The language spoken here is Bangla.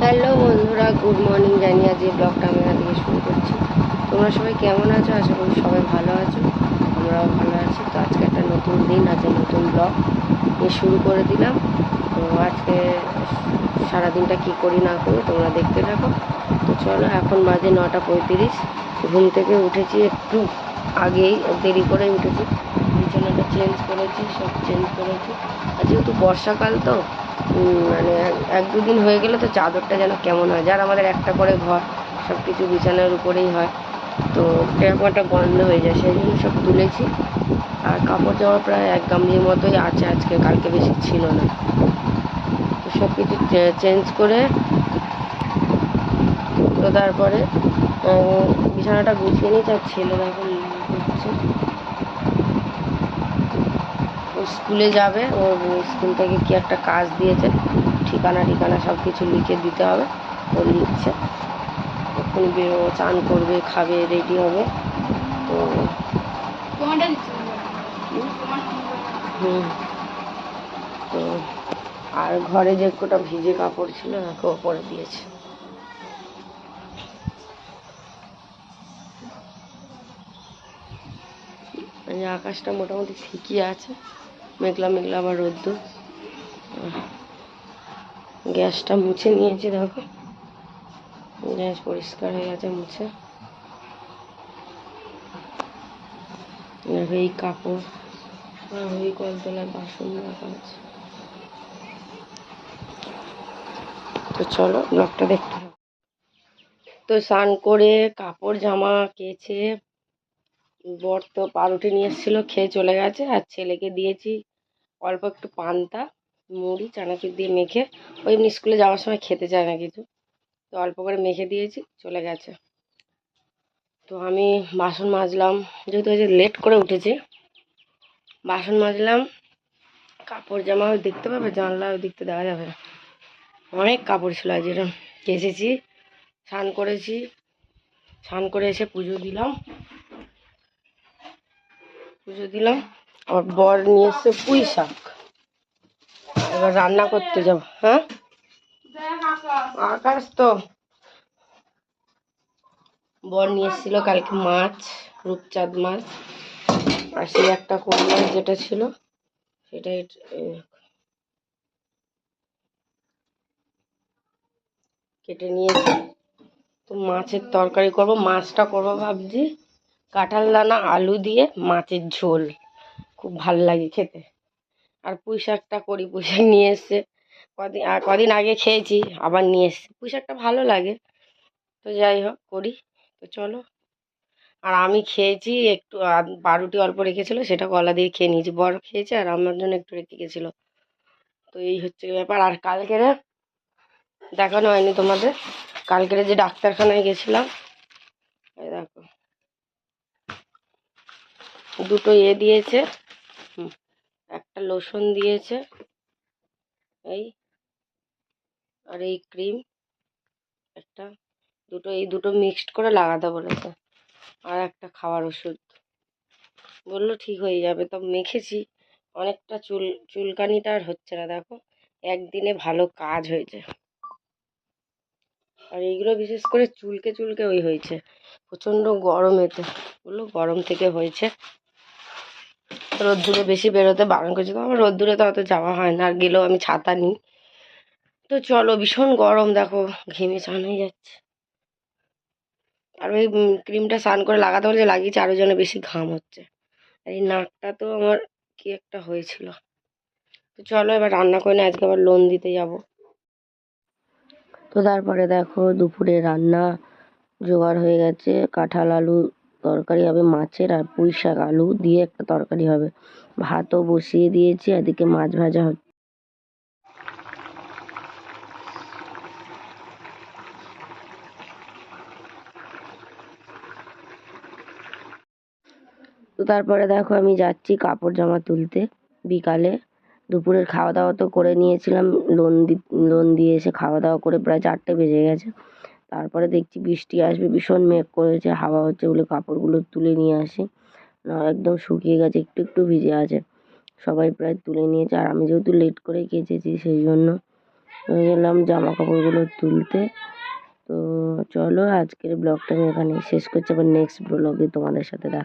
হ্যালো বন্ধুরা, গুড মর্নিং। জানিয়ে আজ এই ব্লগটা আমি আজকে শুরু করছি। তোমরা সবাই কেমন আছো? আশা করি সবাই ভালো আছো, আমরাও ভালো আছি। তো আজকে একটা নতুন দিন আছে নতুন ব্লগ শুরু করে দিলাম। তো আজকে সারাদিনটা কি করি না করি তোমরা দেখতে থাকো। তো চলো, এখন বাজে নটা পঁয়ত্রিশ। ঘুম থেকে উঠেছি একটু। আগেই দেরি করে উঠেছি। বিছানাটা চেঞ্জ করেছি, সব চেঞ্জ করেছি। আর যেহেতু বর্ষাকাল তো মানে এক- দুদিন হয়ে গেলে তো চাদরটা যেন কেমন হয়। যার আমাদের একটা করে ঘর সব কিছু বিছানার উপরেই হয়। তো ট্যাপাটা বন্ধ হয়ে যায়, সেই জন্য সব তুলেছি। আর কাপড় জামা প্রায় এক গামলির মতোই আছে আজকে, কালকে বেশি ছিল না। তো সব কিছু চেঞ্জ করে তো তারপরে বিছানাটা গুছিয়ে নিয়েছি, আর ছেলেরা এখন ও স্কুলে যাবে ও স্কুল থেকে কি একটা কাজ দিয়েছে ঠিকানা ঠিকানা সব কিছু লিখে দিতে হবে ও লিখছে। এখন বেরোবো চান করবে খাবে রেডি হবে। তো হুম? তো আর ঘরে যে কোটা ভিজে কাপড় ছিল তাকে ওপরে দিয়েছে। যে আকাশটা মোটামুটি ঠিকই আছে। মেঘলা মেঘলা আবার রোদ্দুর। গ্যাসটা মুছে নিয়েছি দেখো। গ্যাস পরিষ্কার হয়ে গেছে মুছে। এই কাপড়। ওই কলতলায় বাসন রাখা আছে। তো চলো ব্লগটা দেখতে তো স্নান করে কাপড় জামা কেচে বর তো পাউরুটি নিয়ে এসেছিল, খেয়ে চলে গেছে। আর ছেলেকে দিয়েছি অল্প একটু পান্তা, মুড়ি, চানাচুর দিয়ে মেখে। ওই এমনি স্কুলে যাওয়ার সময় খেতে চায় না কিছু। তো অল্প করে মেখে দিয়েছি, চলে গেছে। তো আমি বাসন মাজলাম, যেহেতু আজ লেট করে উঠেছি, বাসন মাজলাম। কাপড় জামা ওই দেখতে পাবে, জানলা ওই দিকতে দেখা যাবে না। অনেক কাপড় ছিল আজ এরকম কেচেছি স্নান করেছি, স্নান করে এসে পুজো দিলাম। পুজো দিলাম। আমার বর নিয়ে এসছে পুঁই শাক। এবার রান্না করতে যাব হ্যাঁ? আকাশ তো। বর নিয়ে এসেছিল কালকে মাছ, রূপচাঁদ মাছ। আর সেই একটা কোন মাছ যেটা ছিল, সেটাই কেটে নিয়েছি। তো মাছের তরকারি করব, মাছটা করব ভাবছি। কাঁঠাল দানা আলু দিয়ে মাছের ঝোল। খুব ভালো লাগে খেতে। আর পুঁই শাকটা করি, পুঁই শাক নিয়ে এসছে। কদিন কদিন আগে খেয়েছি, আবার নিয়ে এসছে। পুঁই শাকটা ভালো লাগে। তো যাই হোক, করি। তো চলো। আর আমি খেয়েছি একটু পাউরুটি অল্প রেখেছিল, সেটা কলা দিয়ে খেয়ে নিয়েছি। বড় খেয়েছে আর আমার জন্য একটু রেখে গেছিল। তো এই হচ্ছে ব্যাপার। আর কালকেরে দেখানো হয়নি তোমাদের। কালকেরে যে ডাক্তারখানায় গেছিলাম এই দেখো দুটো এ দিয়েছে। একটা লোশন দিয়েছে। এই, আর এই ক্রিম একটা, দুটো, এই দুটো মিক্সড করে লাগাতে বলেছে। আর একটা খাওয়ার ওষুধ। বলল, ঠিক হয়ে যাবে। তো মেখেছি। অনেকটা চুল, চুলকানিটা আর হচ্ছে না, দেখো। একদিনে ভালো কাজ হয়েছে। আর এইগুলো বিশেষ করে চুলকে চুলকে ওই হয়েছে। প্রচণ্ড গরমেতে বলল, গরম থেকে হয়েছে। রোদ্দুরে বেশি বেরোতে বারণ করেছে। তো আমার রোদ্দুরে তো অত যাওয়া হয় না, আর গেলেও আমি ছাতা নিই। তো চলো, ভীষণ গরম দেখো, ঘেমে চান হয়ে যাচ্ছে। আর ওই ক্রিমটা স্নান করে লাগাতে বলছে, লাগিয়েছে আরও যেন বেশি ঘাম হচ্ছে। আর এই নাকটা তো আমার কি একটা হয়েছিল। তো চলো, এবার রান্না করে না আজকে আবার লোন দিতে যাব। তো তারপরে দেখো, দুপুরে রান্না, জোগাড় হয়ে গেছে, কাঁঠাল আলু তরকারি হবে মাছের আর পুঁই শাক, আলু দিয়ে একটা তরকারি হবে। ভাতও বসিয়ে দিয়েছি, এদিকে মাছ ভাজা হচ্ছে। তো তারপরে দেখো আমি যাচ্ছি কাপড় জামা তুলতে। বিকালে দুপুরের খাওয়া দাওয়া তো করে নিয়েছিলাম, লোন দি, লোন দিয়ে এসে খাওয়া দাওয়া করে প্রায় চারটে বেজে গেছে। তারপরে দেখছি বৃষ্টি আসবে, ভীষণ মেঘ করেছে, হাওয়া হচ্ছে বলে কাপড়গুলো তুলে নিয়ে আসি। না, একদম শুকিয়ে গেছে, একটু একটু ভিজে আছে। সবাই প্রায় তুলে নিয়েছে, আর আমি যেহেতু লেট করে কেচেছি সেই জন্য গেলাম জামা কাপড়গুলো তুলতে। তো চলো, আজকের ব্লগটা আমি এখানেই শেষ করছি, আবার নেক্সট ব্লগে তোমাদের সাথে দেখা